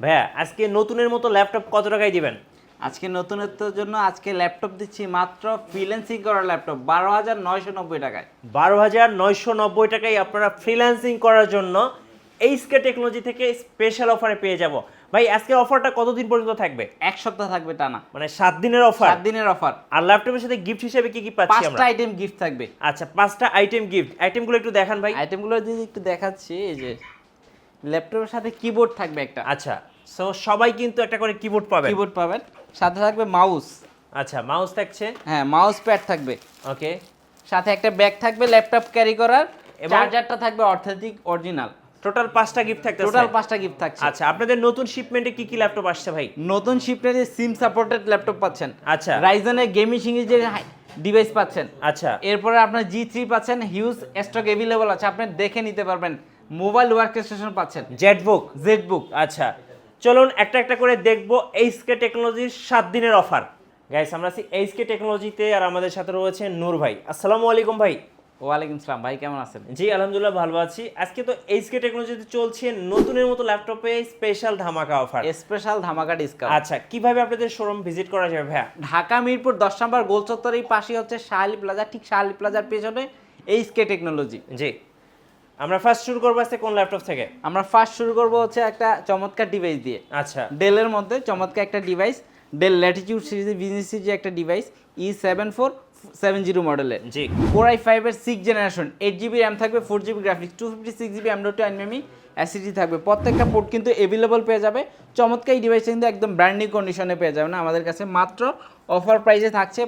ভাইয়া আজকে নতুনের মতো ল্যাপটপ কত টাকায় দিবেন? আজকে নতুনত্বের জন্য আজকে ল্যাপটপ দিচ্ছি মাত্র ফ্রিল্যান্সিং করার ল্যাপটপ বারো হাজার নয়শো নব্বই টাকায়। বারো হাজার নয়শো নব্বই টাকায় আপনারা ফ্রিল্যান্সিং করার জন্য এইচকে টেকনোলজি থেকে স্পেশাল অফারে পেয়ে যাব। ভাই আজকের অফারটা কতদিন পর্যন্ত থাকবে? এক সপ্তাহ থাকবে টানা। মানে সাত দিনের অফার সাত দিনের অফার আর ল্যাপটপের সাথে গিফট হিসেবে কি কি পাচ্ছি আমরা? পাঁচটা আইটেম গিফট থাকবে। আচ্ছা পাঁচটা আইটেম গিফট আইটেমগুলো একটু দেখান ভাই। আইটেমগুলো যদি একটু দেখাচ্ছি এই যে ল্যাপটপের সাথে কিবোর্ড থাকবে একটা। আচ্ছা সো সবাই কিন্তু একটা করে কিবোর্ড পাবে কিবোর্ড পাবেন। সাথে থাকবে মাউস আচ্ছা মাউস থাকছে? হ্যাঁ মাউস প্যাড থাকবে। ওকে সাথে একটা ব্যাগ থাকবে ল্যাপটপ ক্যারি করার। এবং- চার্জারটা থাকবে অর্থেটিক অরিজিনাল টোটাল পাঁচটা গিফট থাকছে টোটাল পাঁচটা গিফট থাকছে। আচ্ছা আপনাদের নতুন শিপমেন্টে কি কি ল্যাপটপ আসছে ভাই? নতুন শিফটের সিম সাপোর্টেড ল্যাপটপ পাচ্ছেন। আচ্ছা। রাইজনের গেমিং সিরিজের ডিভাইস পাচ্ছেন। আচ্ছা। এরপরে আপনার জি থ্রি পাচ্ছেন হিউজ স্টক অ্যাভেলেবল আছে। আপনি দেখে নিতে পারবেন। মোবাইল ওয়ার্ক স্টেশন পাচ্ছেন। জেটবুক জেড বুক আচ্ছা। চলুন একটা একটা করে দেখব এইচকে টেকনোলজির সাত দিনের অফার। গাইস আমরা আছি এইচকে টেকনোলজিতে আর আমাদের সাথে রয়েছে নূর ভাই। আসসালামু আলাইকুম ভাই। ওয়ালাইকুম সালাম ভাই কেমন আছেন? জি আলহামদুলিল্লাহ ভালো আছি। আজকে তো এইচকে টেকনোলজিতে চলছে নতুনের মতো ল্যাপটপে স্পেশাল ধামাকা অফার স্পেশাল ধামাকা ডিসকাউন্ট আচ্ছা কীভাবে আপনাদের শোরুম ভিজিট করা যাবে ভাইয়া? ঢাকা মিরপুর দশ নম্বর গোল চত্বরের পাশে হচ্ছে শাহালি প্লাজা ঠিক শাহালি প্লাজার পেছনে এইচকে টেকনোলজি। জি। আমরা ফার্স্ট শুরু করব আজকে কোন ল্যাপটপ থেকে? আমরা ফার্স্ট শুরু করব হচ্ছে একটা চমৎকার ডিভাইস দিয়ে। আচ্ছা। ডেলের মধ্যে চমৎকার একটা ডিভাইস ডেল ল্যাটিটিউড সিরিজের বিজনেস সিরিজের একটা device E seven four seven zero মডেলের জি। কোর আই ফাইভের six generation eight GB RAM থাকবে four GB graphics two fifty six GB M dot two NVMe SSD থাকবে। প্রত্যেকটা পোর্ট কিন্তু অ্যাভেলেবল পেয়ে যাবে। চমৎকার এই ডিভাইসটা কিন্তু একদম ব্র্যান্ডিং কন্ডিশনে পেয়ে যাবে না আমাদের কাছে। মাত্র অফার প্রাইসে থাকছে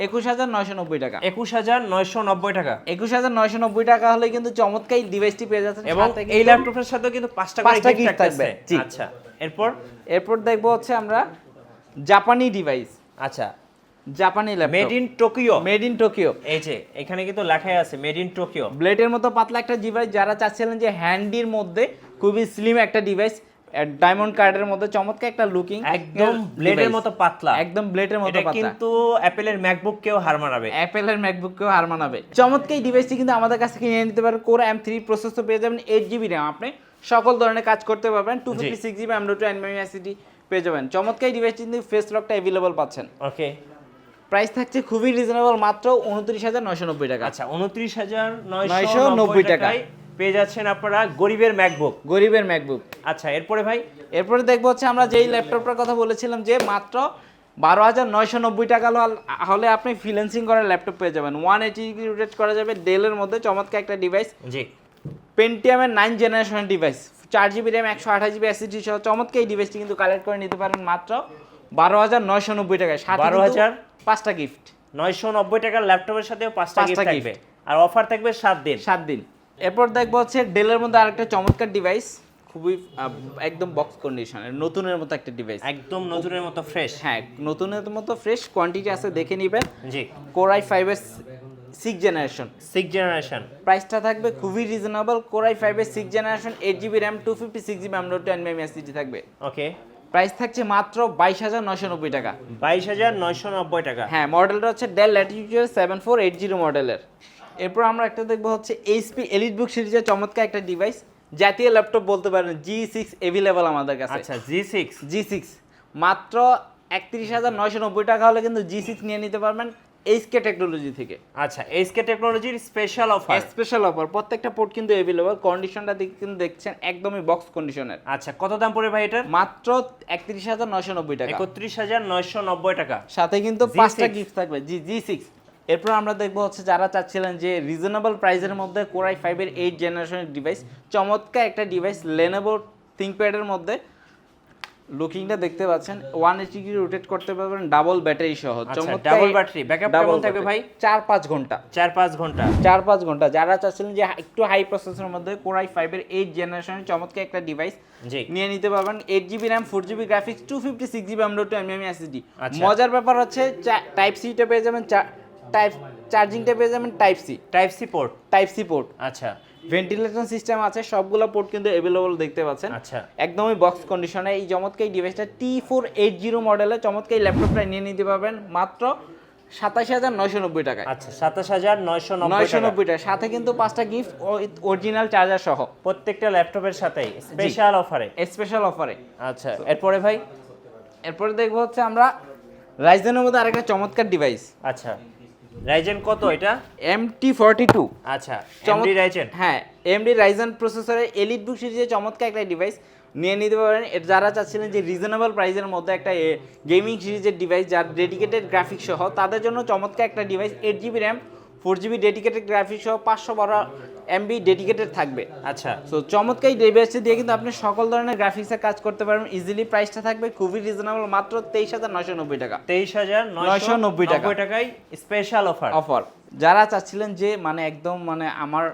একুশ হাজার নয়শো নব্বই টাকা। একুশ হাজার নয়শো নব্বই টাকা। একুশ হাজার নয়শো নব্বই টাকা হলে কিন্তু চমৎকার ডিভাইসটি পেয়ে যাচ্ছেন। এবং এই ল্যাপটপের সাথেও কিন্তু পাঁচটা পাঁচটা gift gift থাকবে, আচ্ছা এরপর? এরপর দেখব হচ্ছে আমরা জাপানি ডিভাইস আচ্ছা। জাপানি laptop made in Tokyo made in Tokyo এই যে এখানে কিন্তু লেখাই আছে মেড ইন টোকিও ব্লেডের মতো পাতলা একটা ডিভাইস যারা চাচ্ছিলেন যে হ্যান্ডির মধ্যে খুবই স্লিম একটা ডিভাইস ডায়মন্ড কার্ডের মধ্যে চমৎকার একটা লুকিং একদম ব্লেডের মতো পাতলা। একদম ব্লেডের মতো পাতলা। কিন্তু অ্যাপেলের ম্যাকবুক কেও হার মানাবে। অ্যাপেলের ম্যাকবুককেও হার মানাবে। চমৎকার এই ডিভাইসটি কিন্তু আমাদের কাছ থেকে নিয়ে নিতে পারেন কোর এম থ্রি প্রসেসর পেয়ে যাবেন এইট জিবি র্যাম আপনি। সকল ধরনের কাজ করতে পারবেন। Two fifty six GB M dot two SSD পেয়ে যাবেন। চমৎকার এই ডিভাইসটি কিন্তু ফেস লকটা অ্যাভেলেবল পাচ্ছেন। ওকে প্রাইস থাকছে খুবই রিজনেবল মাত্র উনত্রিশ হাজার নয়শো নব্বই টাকা। আচ্ছা উনত্রিশ হাজার নয়শো নব্বই টাকায় পেয়ে যাচ্ছেন আপনারা গরিবের ম্যাকবুক গরিবের ম্যাকবুক আচ্ছা এরপরে ভাই? এরপরে দেখব হচ্ছে আমরা যেই ল্যাপটপটার কথা বলেছিলাম যে মাত্র বারো হাজার নয়শো নব্বই টাকা হল- আপনি ফ্রিল্যান্সিং করার ল্যাপটপ পেয়ে যাবেন। ওয়ান এইটি রোটেট করা যাবে। ডেলের মধ্যে চমৎকার একটা ডিভাইস জি। পেন্টিয়ামের নাইন জেনারেশনের ডিভাইস চার জিবি র্যাম একশো আঠাশ জিবি এসিডি সহ চমৎকার এই ডিভাইসটি কিন্তু কালেক্ট করে নিতে পারেন মাত্র বারো হাজার নয়শো নব্বই টাকায়। 12,000 কিন্তু পাঁচটা গিফট নয়শো নব্বই টাকার ল্যাপটপের সাথেও পাঁচটা পাঁচটা গিফট থাকবে। আর অফার থাকবে সাত দিন। সাত দিন। এরপর দেখব হচ্ছে ডেলের মধ্যে আরেকটা চমৎকার ডিভাইস খুবই একদম বক্স কন্ডিশনের নতুনের মতো একটা ডিভাইস একদম নতুনের মতো ফ্রেশ হ্যাঁ নতুনের মতো ফ্রেশ কোয়ান্টিটি আছে দেখে নেবেন জি। কোরাই ফাইভের সিক্স জেনারেশন সিক্স জেনারেশন প্রাইসটা থাকবে খুবই রিজনেবল কোরাই ফাইভের six generation eight GB RAM two fifty six GB M dot ten M SSD থাকবে। ওকে প্রাইস থাকছে মাত্র বাইশ হাজার নয়শো নব্বই টাকা। বাইশ হাজার নয়শো নব্বই টাকা। হ্যাঁ মডেলটা হচ্ছে Dell Latitude seven four eight zero মডেলের এরপর আমরা একটা দেখব হচ্ছে এইচপি এলিট বুক সিরিজের চমৎকার একটা ডিভাইস জাতীয় ল্যাপটপ বলতে পারেন জি সিক্স অ্যাভেলেবল আমাদের কাছে। আচ্ছা জি সিক্স জি সিক্স মাত্র একত্রিশ হাজার নয়শো নব্বই টাকা হলে কিন্তু জি সিক্স নিয়ে নিতে পারবেন এইচকে টেকনোলজি থেকে। আচ্ছা এইচকে টেকনোলজির স্পেশাল অফার স্পেশাল অফার প্রত্যেকটা পোর্ট কিন্তু অ্যাভেলেবল কন্ডিশনটা দিক- কিন্তু দেখছেন একদমই বক্স কন্ডিশনের আচ্ছা কত দাম পড়ে ভাই এটার? মাত্র একত্রিশ হাজার নয়শো নব্বই টাকা। একত্রিশ হাজার নয়শো নব্বই টাকা। সাথে কিন্তু পাঁচটা গিফট থাকবে জি জি সিক্স এরপর আমরা দেখব হচ্ছে যারা চাচ্ছিলেন যে রিজনেবল প্রাইসের মধ্যে কোরাই ফাইভের এইট জেনারেশনের ডিভাইস চমৎকার একটা ডিভাইস লেনেভো থিঙ্কপ্যাডের মধ্যে। লুকিংটা দেখতে পাচ্ছেন ওয়ান এইটি ডিগ্রি রোটেট করতে পারবেন ডাবল ব্যাটারি সহ। ডাবল ব্যাটারি কেমন থাকবে ভাই? চার পাঁচ ঘণ্টা। চার পাঁচ ঘণ্টা। চার পাঁচ ঘণ্টা। যারা চাচ্ছিলেন যে একটু হাই প্রসেসরের মধ্যে কোরাই ফাইভের এইট জেনারেশনের চমৎকার একটা ডিভাইস নিয়ে নিতে পারবেন। Eight GB RAM four GB graphics two fifty six GB M dot two MM SSD আচ্ছা। মজার ব্যাপার হচ্ছে টাইপ সিটা পেয়ে যাবেন টাইপ চার্জিংটা পেয়ে যাবেন type C. Type C port? Type C port. আচ্ছা। ভেন্টিলেশন সিস্টেম আছে সবগুলো পোর্ট কিন্তু অ্যাভেলেবল দেখতে পাচ্ছেন। আচ্ছা। একদমই বক্স কন্ডিশনে এই চমৎকার ডিভাইসটা টি ফোর এইট জিরো মডেলের চমৎকার ল্যাপটপটা নিয়ে নিতে পারবেন মাত্র সাতাশ হাজার নয়শো নব্বই টাকায়। আচ্ছা সাতাশ হাজার নয়শো নয়শো টাকা। নব্বই টাকা। সাথে কিন্তু পাঁচটা গিফট অরিজিনাল চার্জার সহ। প্রত্যেকটা ল্যাপটপের সাথেই। স্পেশাল অফারে স্পেশাল অফারে আচ্ছা এরপরে ভাই? এরপরে দেখব হচ্ছে আমরা রাইজেনের মধ্যে আরেকটা চমৎকার ডিভাইস আচ্ছা। রাইজেন কত এটা? এম টি ফর্টি টু আচ্ছা এমডি রাইজেন হ্যাঁ এমডি রাইজেন প্রসেসরের এলিট বুক সিরিজের চমৎকার একটা ডিভাইস নিয়ে নিতে পারেন। যারা চাচ্ছিলেন যে রিজনেবল প্রাইসের মধ্যে একটা গেমিং সিরিজের ডিভাইস যার ডেডিকেটেড গ্রাফিক্স সহ তাদের জন্য চমৎকার একটা device eight GB RAM four GB dedicated graphics সহ পাঁচশো বারো এমবি ডেডিকেটেড থাকবে। আচ্ছা। তো চমৎকার এই ডিভাইসটি দিয়ে কিন্তু আপনি সকল ধরনের গ্রাফিক্সের কাজ করতে পারবেন। ইজিলি প্রাইসটা থাকবে খুবই রিজনেবল মাত্র তেইশ হাজার নয়শো নব্বই টাকা। তেইশ হাজার নয়শো নব্বই টাকা। টাকায় স্পেশাল অফার অফার যারা চাচ্ছিলেন যে মানে একদম মানে আমার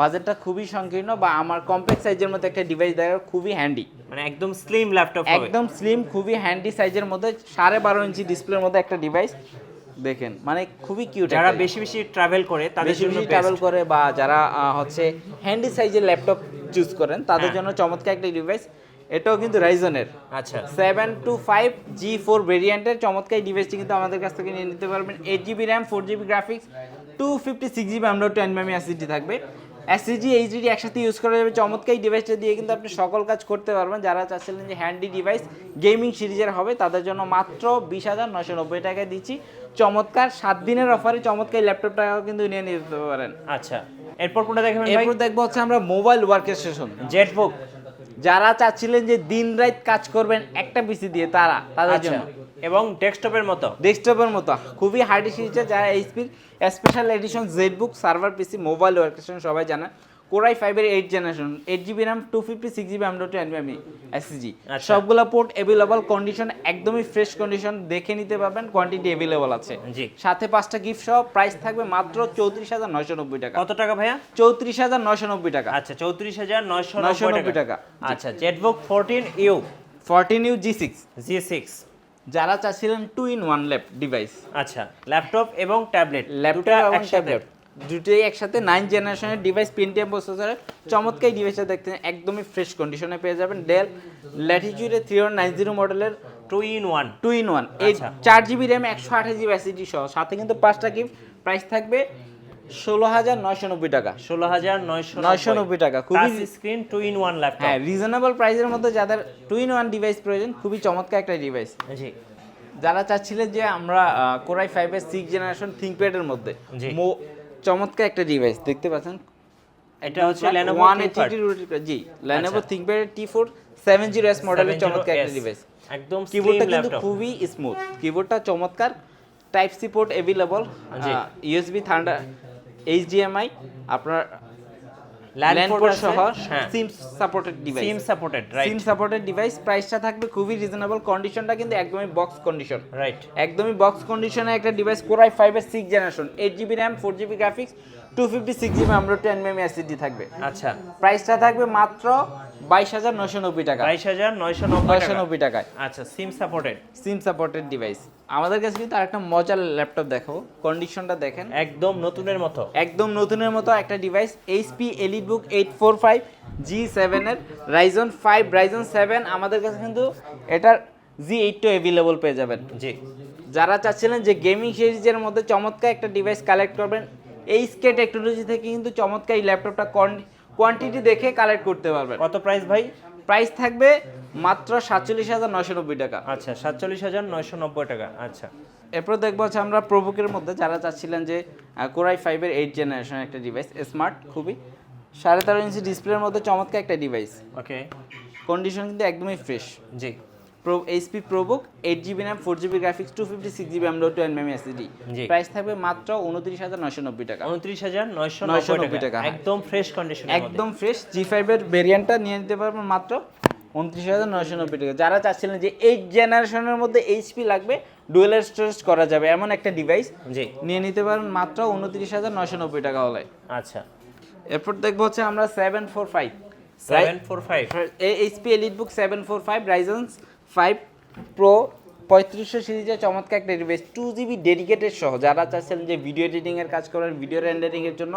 বাজেটটা খুবই সংকীর্ণ বা আমার কমপ্লেক্স সাইজের মধ্যে একটা ডিভাইস দেখা খুবই হ্যান্ডি মানে একদম স্লিম ল্যাপটপ একদম স্লিম খুবই হ্যান্ডি সাইজের মধ্যে সাড়ে বারো ইঞ্চি ডিসপ্লের মধ্যে একটা ডিভাইস দেখেন মানে খুবই কিউট যারা বেশি বেশি ট্রাভেল করে তাদের বেশি জন্য বেশি ট্রাভেল করে বা যারা হচ্ছে হ্যান্ডি সাইজের ল্যাপটপ চুজ করেন তাদের হ্যাঁ। জন্য চমৎকার একটা ডিভাইস এটাও কিন্তু রাইজনের আচ্ছা। Seven two five G four ভেরিয়েন্টের চমৎকার ডিভাইসটি কিন্তু আমাদের কাছ থেকে নিয়ে নিতে পারবেন। Eight GB RAM four GB graphics two fifty six GB আমরা টেন মেমি অ্যাসিডি থাকবে। এসএসডি এইচডিডি একসাথে ইউজ করা যাবে। চমৎকার এই ডিভাইসটা দিয়ে কিন্তু আপনি সকল কাজ করতে পারবেন। যারা চাচ্ছিলেন যে হ্যান্ডি ডিভাইস গেমিং সিরিজের হবে তাদের জন্য মাত্র বিশ হাজার নশো নব্বই টাকায় দিচ্ছি। চমৎকার সাত দিনের অফারে চমৎকার ল্যাপটপটাও কিন্তু নিয়ে নিতে পারেন। আচ্ছা এরপর কোনটা দেখাবেন এরপর দেখব হচ্ছে আমরা মোবাইল ওয়ার্ক স্টেশন জেটবুক যারা চাচ্ছিলেন যে দিন রাত কাজ করবেন একটা পিসি দিয়ে তারা তাদের আচ্ছা। জন্য। এবং ডেস্কটপের মতো। ডেস্কটপের মতো। খুবই হার্ডি সিরিজের যারা এইচপির special edition ZBook server PC mobile workstation সবাই জানে। কোরাই ফাইভের eight generation eight GB RAM two fifty six GB M dot two এনবিএমই SSD আচ্ছা। সবগুলো পোর্ট অ্যাভেলেবল কন্ডিশন একদমই ফ্রেশ কন্ডিশন দেখে নিতে পারবেন কোয়ান্টিটি অ্যাভেলেবল আছে। জি। সাথে পাঁচটা গিফট সহ প্রাইস থাকবে মাত্র চৌত্রিশ হাজার নয়শো নব্বই টাকা। কত টাকা ভাইয়া? চৌত্রিশ হাজার নয়শো নব্বই টাকা। আচ্ছা চৌত্রিশ হাজার নয়শো 990 নব্বই টাকা। টাকা। আচ্ছা ZBook fourteen U fourteen U G six G six যারা চাচ্ছিলেন two in one lap device আচ্ছা ল্যাপটপ এবং ট্যাবলেট ল্যাপটপ এবং ট্যাবলেট দুটোই একসাথে নাইন জেনারেশনের ডিভাইস পেন্টিএম প্রসেসরের চমৎকার ডিভাইসটা দেখতে একদমই ফ্রেশ কন্ডিশনে পেয়ে যাবেন। ডেল ল্যাটিটিউডের থ্রি ওয়ান নাইন জিরো মডেলের two in one two in one এই আচ্ছা। চার জিবি র্যাম একশো আঠাশ জিবি এসিডি সহ। সাথে কিন্তু পাঁচটা গিফট প্রাইস থাকবে। ষোলো হাজার নয়শো নব্বই টাকা। ষোলো হাজার নয়শো 990 টাকা, খুবই- screen two in one laptop হ্যাঁ রিজনেবল প্রাইসের মধ্যে যাদের টু ইন ওয়ান ডিভাইস প্রয়োজন খুবই চমৎকার একটা ডিভাইস জি। যারা চাচ্ছিলেন যে আমরা কোরাই ফাইভের সিক্স জেনারেশন থিঙ্কপ্যাডের মধ্যে চমৎকার একটা ডিভাইস দেখতে পাচ্ছেন? এটা হচ্ছে Lenovo one ThinkPad। Eighty G Lenovo আচ্ছা। ফোর সেভেন জিরো মডেলের চমৎকার একটা ডিভাইস একদম কিবোর্ডটা কিন্তু খুবই স্মুথ কিবোর্ডটা চমৎকার। টাইপ সি পোর্ট জি। ইউএসবি থান্ডার এইচডিএমআই আপনার সহ। SIM supported device SIM supported right SIM supported device প্রাইসটা থাকবে খুবই রিজনেবল কন্ডিশনটা কিন্তু একদমই বক্স কন্ডিশন রাইট একদমই বক্স কন্ডিশনে একটা ডিভাইস ফাইভের six generation eight GB RAM four GB graphics two fifty six GB আমরা টেন মেমি থাকবে। আচ্ছা। প্রাইসটা থাকবে মাত্র বাইশ হাজার নশো নব্বই টাকা। বাইশ হাজার নয়শো নব্বই নয়শো নব্বই টাকায়। আচ্ছা SIM supported SIM supported device আমাদের কাছে কিন্তু আরেকটা মজার ল্যাপটপ দেখাবো কন্ডিশনটা দেখেন। একদম নতুনের মতো। একদম নতুনের মতো একটা device HP EliteBook eight four five G সেভেনের রাইজন ফাইভ রাইজন সেভেন আমাদের কাছে কিন্তু এটার জি অ্যাভেলেবল পেয়ে যাবেন। জি। যারা চাচ্ছিলেন যে গেমিং সিরিজের মধ্যে চমৎকার একটা ডিভাইস কালেক্ট করবেন এই স্কে টেকনোলজি থেকে কিন্তু চমৎকার এই ল্যাপটপটা কোয়ান্টিটি দেখে কালেক্ট করতে পারবে কত প্রাইস ভাই? প্রাইস থাকবে মাত্র সাতচল্লিশ হাজার নয়শো নব্বই টাকা। আচ্ছা সাতচল্লিশ হাজার নয়শো নব্বই টাকা আচ্ছা। এরপর দেখব হচ্ছে আমরা প্রভুকের মধ্যে যারা চাচ্ছিলেন যে কোরাই ফাইভের এইট জেনারেশন একটা ডিভাইস স্মার্ট খুবই। সাড়ে তেরো ইঞ্চি ডিসপ্লের মধ্যে চমৎকার একটা ডিভাইস ওকে কন্ডিশন কিন্তু একদমই ফ্রেশ জি। Pro HP ProBook eight GB RAM four GB graphics two fifty six GB M dot two NM SSD জি। প্রাইস থাকবে মাত্র উনত্রিশ হাজার নশো নব্বই টাকা। উনত্রিশ হাজার নয়শো 990 নব্বই টাকা। একদম ফ্রেশ কন্ডিশন একদম ফ্রেশ জি ফাইভের ভেরিয়েন্টটা নিয়ে নিতে পারবেন মাত্র উনত্রিশ হাজার নয়শো নব্বই টাকা। যারা চাচ্ছিলেন যে এইট জেনারেশনের মধ্যে এইচপি লাগবে ডুয়েলার স্টোরেজ করা যাবে এমন একটা ডিভাইস নিয়ে নিতে পারেন মাত্র উনত্রিশ হাজার নয়শো নব্বই টাকা হলে। আচ্ছা। এরপর দেখব হচ্ছে আমরা seven four five seven four five HP EliteBook seven four five Ryzens five pro পঁয়ত্রিশশো সিরিজের চমৎকার একটা ডিভাইস টু জিবি ডেডিকেটেড সহ। যারা চাচ্ছেন যে ভিডিও এডিটিংয়ের কাজ করেন ভিডিও রেন্ডারিংয়ের জন্য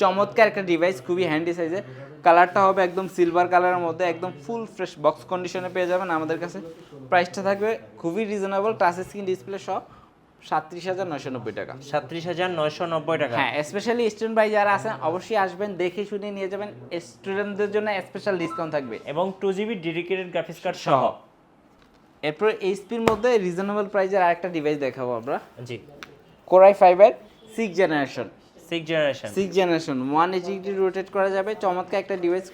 চমৎকার একটা ডিভাইস খুবই হ্যান্ডি সাইজের কালারটা হবে একদম সিলভার কালারের মধ্যে একদম ফুল ফ্রেশ বক্স কন্ডিশনে পেয়ে যাবেন আমাদের কাছে। প্রাইসটা থাকবে খুবই রিজনেবল টাচ স্ক্রিন ডিসপ্লে সহ সাতত্রিশ হাজার নয়শো নব্বই টাকা। সাতত্রিশ হাজার নয়শো নব্বই টাকা। হ্যাঁ স্পেশালি স্টুডেন্ট ভাই যারা আছেন অবশ্যই আসবেন দেখে শুনে নিয়ে যাবেন। স্টুডেন্টদের জন্য স্পেশাল ডিসকাউন্ট থাকবে। এবং two GB dedicated graphics card সহ। এরপর এইচপির মধ্যে রিজনেবল প্রাইজের আরেকটা ডিভাইস দেখাবো আমরা। জি। কোরাই ফাইভের six generation six generation six generation one HD rotate করা যাবে। চমৎকার একটা ডিভাইস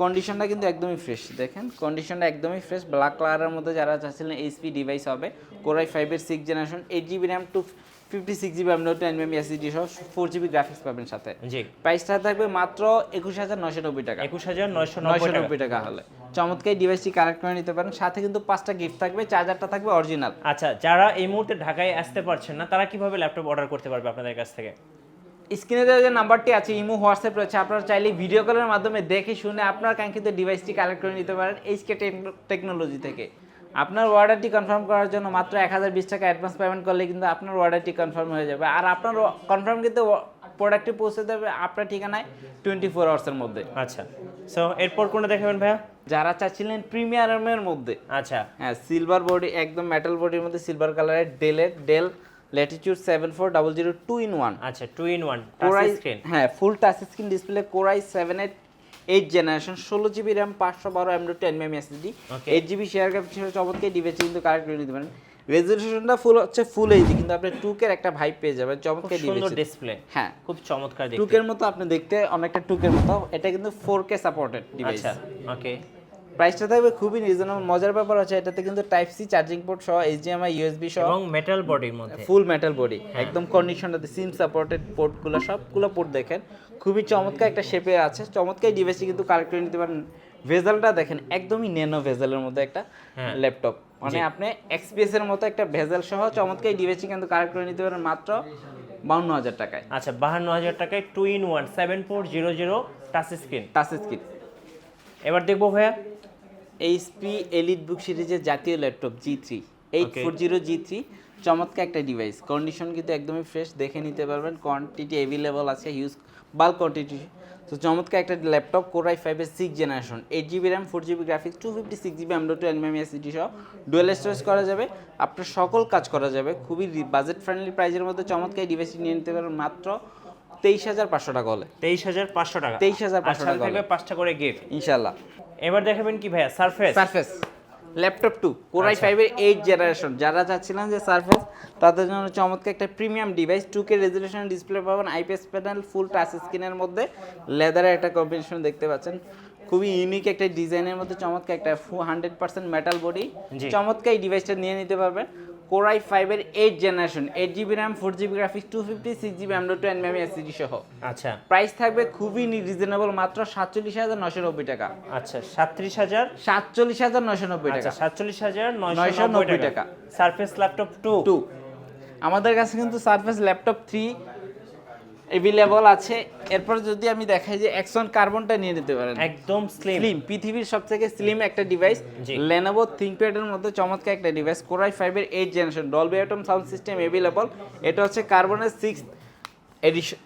কন্ডিশনটা কিন্তু একদমই ফ্রেশ দেখেন কন্ডিশনটা একদমই ফ্রেশ ব্ল্যাক কালারের মধ্যে যারা চাচ্ছিলেন এইচপি ডিভাইস হবে। কোরাই ফাইভের six generation eight GB RAM two fifty six GB RAM ten MM SSD সহ ফোর জিবি গ্রাফিক্স পাবেন সাথে। জি। প্রাইসটা থাকবে মাত্র একুশ হাজার নশো নব্বই টাকা। একুশ হাজার নয়শো নয়শো নব্বই টাকা হলে। চমৎকার ডিভাইসটি কালেক্ট করে নিতে পারেন। সাথে কিন্তু পাঁচটা গিফট থাকবে চার্জারটা থাকবে অরিজিনাল আচ্ছা যারা এই মুহূর্তে ঢাকায় আসতে পারছেন না তারা কীভাবে ল্যাপটপ অর্ডার করতে পারবে আপনাদের কাছ থেকে? স্ক্রিনে দেওয়া যে নাম্বারটি আছে ইমো হোয়াটসঅ্যাপ রয়েছে। আপনারা চাইলে ভিডিও কলের মাধ্যমে দেখে শুনে আপনার কাঙ্ক্ষিত ডিভাইসটি কালেক্ট করে নিতে পারেন। এইচকে টেকনোলজি থেকে। আপনার অর্ডারটি কনফার্ম করার জন্য মাত্র এক হাজার বিশ টাকা অ্যাডভান্স পেমেন্ট করলে কিন্তু আপনার অর্ডারটি কনফার্ম হয়ে যাবে। আর আপনার কনফার্ম কিন্তু প্রোডাক্টটি পৌঁছে দেবে আপনার ঠিকানায় টোয়েন্টি ফোর আওয়ার্সের মধ্যে। আচ্ছা। সো এরপর কোনটা দেখাবেন ভাইয়া? যারা চাচ্ছিলেন প্রিমিয়ামের মধ্যে। আচ্ছা। হ্যাঁ সিলভার বডি একদম মেটাল বডির মধ্যে সিলভার কালারের ডেলের Dell Latitude seven four double zero two in one আচ্ছা two in one core i screen হ্যাঁ full touch screen display core i seven eight eight generation ষোলো জিবি র্যাম পাঁচশো বারো M dot ten M SSD Okay. Eight GB share graphics চমৎকার device কিন্তু correct করে নিতে পারেন। রেজলিউশনটা ফুল হচ্ছে ফুল এইচডি কিন্তু আপনি টুকের একটা ভাইব পেয়ে যাবেন চমৎকে চমৎকার সুন্দর ডিভাইস ডিসপ্লে হ্যাঁ। খুব চমৎকার টুকের মতো আপনি দেখতে অনেকটা টুকের মতো এটা কিন্তু ফোর কে সাপোর্টেড ডিভাইস আচ্ছা ওকে প্রাইসটা থাকবে খুবই রিজনেবল মজার ব্যাপার হচ্ছে এটাতে কিন্তু টাইপ সি চার্জিং পোর্ট সহ এইচডিএমআই ইউএসবি সহ এবং মেটাল বডির মধ্যে। ফুল মেটাল বডি একদম কন্ডিশনটাতে সিম সাপোর্টেড পোর্টগুলো সবগুলো পোর্ট দেখেন। খুবই চমৎকার একটা শেপে আছে। চমৎকার ডিভাইসটি কিন্তু কালেক্ট করে নিতে পারেন। ভেজালটা দেখেন একদমই নেনো ভেজালের মধ্যে একটা। ল্যাপটপ মানে আপনি এক্সপিএস এর মতো একটা ভেজাল সহ চমৎকার ডিভাইসটি কিন্তু কালেক্ট করে নিতে পারেন মাত্র বাউন্ন হাজার টাকায়। আচ্ছা বাহান্ন হাজার টাকায় two in one seven four zero zero touch screen touch screen এবার দেখব ভাইয়া। এইচপি এলিট বুক সিরিজের জাতীয় laptop G three eight. Four zero G three চমৎকার একটা ডিভাইস কন্ডিশন কিন্তু একদমই ফ্রেশ দেখে নিতে পারবেন। কোয়ান্টিটি অ্যাভেলেবল আছে হিউজ বাল্ক কোয়ান্টিটি তো চমৎকার একটা ল্যাপটপ কোরাই ফাইভের six generation eight GB RAM four GB graphics two fifty six GB M dot two NM SSD সহ ডুয়েল স্টোরেজ করা যাবে। আপনার সকল কাজ করা যাবে। খুবই বাজেট ফ্রেন্ডলি প্রাইসের মধ্যে চমৎকার ডিভাইসটি নিয়ে নিতে পারবেন মাত্র তেইশ হাজার পাঁচশো টাকা হলে। তেইশ হাজার পাঁচশো টাকা। 23,500 আর সাথে টাকা থাকবে পাঁচটা করে গিফট ইনশাল্লাহ এবার দেখাবেন কি ভাইয়া Surface Surface laptop two core i আচ্ছা। ফাইভের এইট জেনারেশন যারা চাচ্ছিলেন যে সারফেস তাদের জন্য চমৎকার একটা premium device two K resolution display পাবেন আইপিএস প্যানেল ফুল টাচ স্ক্রিনের মধ্যে। লেদারের একটা কম্বিনেশন দেখতে পাচ্ছেন। খুবই ইউনিক একটা ডিজাইনের মধ্যে চমৎকার একটা হান্ড্রেড পার্সেন্ট মেটাল বডি। চমৎকার এই ডিভাইসটা নিয়ে নিতে পারবেন। কোরাই ফাইভের eight generation eight GB RAM four GB graphics two fifty six GB Android two SSD সহ। আচ্ছা। প্রাইস থাকবে খুবই রিজনেবল মাত্র সাতচল্লিশ হাজার নশো নব্বই টাকা। আচ্ছা সাতত্রিশ হাজার? সাতচল্লিশ হাজার নশো নব্বই আচ্ছা টাকা। সাতচল্লিশ হাজার নয়শো 990 নব্বই টাকা। টাকা। সারফেস ল্যাপটপ টু টু আমাদের কাছে কিন্তু সারফেস ল্যাপটপ থ্রি অ্যাভেলেবল আছে। এরপর যদি আমি দেখাই যে এক্সন কার্বনটা নিয়ে নিতে পারেন। একদম স্লিম পৃথিবীর সব থেকে স্লিম একটা ডিভাইস। লেনোভো থিঙ্কপ্যাডের মধ্যে চমৎকার একটা ডিভাইস কোরাই ফাইভের eight generation Dolby Atmos sound system available এটা হচ্ছে কার্বনের সিক্স এডিশন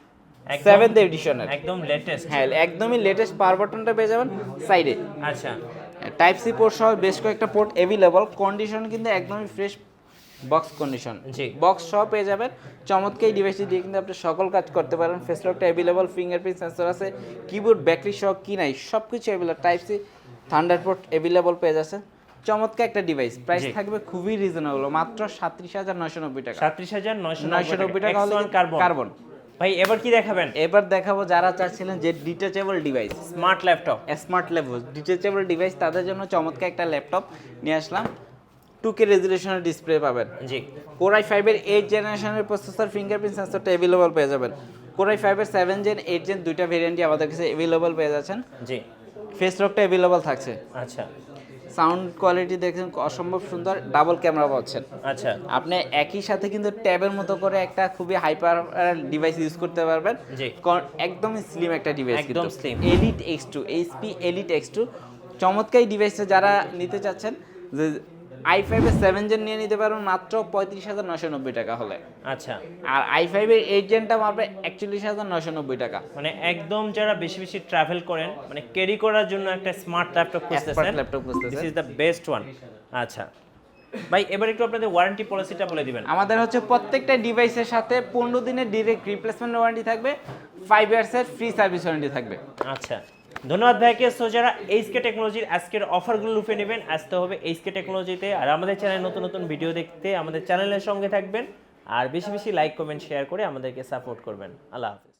সেভেন্থ এডিশনের একদম লেটেস্ট হ্যাঁ একদমই লেটেস্ট পাওয়ার বাটনটা পেয়ে যাবেন সাইডে আচ্ছা। টাইপ সি পোর্ট সহ বেশ কয়েকটা পোর্ট অ্যাভেলেবল কন্ডিশন কিন্তু একদমই ফ্রেশ বক্স কন্ডিশন জি। বক্স সহ পেয়ে যাবেন। চমৎকার এই ডিভাইসটি দিয়ে কিন্তু আপনি সকল কাজ করতে পারেন। ফেস লকটা অ্যাভেলেবল ফিঙ্গারপ্রিন্ট সেন্সর আছে কিবোর্ড ব্যাটারি সহ কি নাই সব কিছু available type C thunder port available পেয়ে যাচ্ছে চমৎকার একটা ডিভাইস প্রাইস থাকবে খুবই রিজনেবল মাত্র সাতত্রিশ হাজার নয়শো নব্বই টাকা। সাতত্রিশ হাজার নয়শো নয়শো নব্বই টাকা হলে কার্বন ভাই এবার কি দেখাবেন? এবার দেখাবো যারা চাচ্ছিলেন যে detachable device smart laptop smart level detachable device তাদের জন্য চমৎকার একটা ল্যাপটপ নিয়ে আসলাম। টু কে রেজুলেশনের ডিসপ্লে পাবেন। জি। কোরাই ফাইভের এইট জেনারেশনের প্রসেসর ফিঙ্গারপ্রিন্ট সেন্সরটা অ্যাভেলেবল পেয়ে যাবেন। কোরাই ফাইভের সেভেন জেন এইট জেন দুইটা ভেরিয়েন্টই আমাদের কাছে অ্যাভেলেবল পেয়ে যাচ্ছেন। জি। ফেস লকটা অ্যাভেলেবল থাকছে। আচ্ছা। সাউন্ড কোয়ালিটি দেখছেন অসম্ভব সুন্দর ডাবল ক্যামেরা পাচ্ছেন। আচ্ছা। আপনি একই সাথে কিন্তু ট্যাবের মতো করে একটা খুবই হাইপার ডিভাইস ইউজ করতে পারবেন। একদমই স্লিম একটা ডিভাইস একদম slim Elite X two HP Elite X two চমৎকার ডিভাইসটা যারা নিতে চাচ্ছেন যে আই ফাইভের সেভেন জেন নিয়ে নিতে পারবেন মাত্র পঁয়ত্রিশ হাজার নশো নব্বই টাকা হলে। আচ্ছা। আর আই ফাইভের এইট জেনটা মারবে একচল্লিশ হাজার নশো নব্বই টাকা। মানে একদম যারা বেশি বেশি ট্রাভেল করেন মানে ক্যারি করার জন্য একটা স্মার্ট ল্যাপটপ খুঁজতেছেন laptop খুঁজতেছেন। This is the best one আচ্ছা। ভাই এবার একটু আপনাদের ওয়ারেন্টি পলিসিটা বলে দিবেন। আমাদের হচ্ছে প্রত্যেকটা ডিভাইসের সাথে পনেরো দিনের ডিরেক্ট রিপ্লেসমেন্ট ওয়ারেন্টি থাকবে ফাইভ ইয়ার্সের ফ্রি সার্ভিস ওয়ারেন্টি থাকবে। আচ্ছা। ধন্যবাদ ভাইকে। সো যারা এইচকে টেকনোলজির আজকের অফারগুলো লুফে নেবেন, আসতে হবে এইচকে টেকনোলজিতে। আর আমাদের চ্যানেলে নতুন নতুন ভিডিও দেখতে আমাদের চ্যানেলের সঙ্গে থাকবেন। আর বেশি বেশি লাইক কমেন্ট শেয়ার করে আমাদেরকে সাপোর্ট করবেন। আল্লাহ হাফিজ।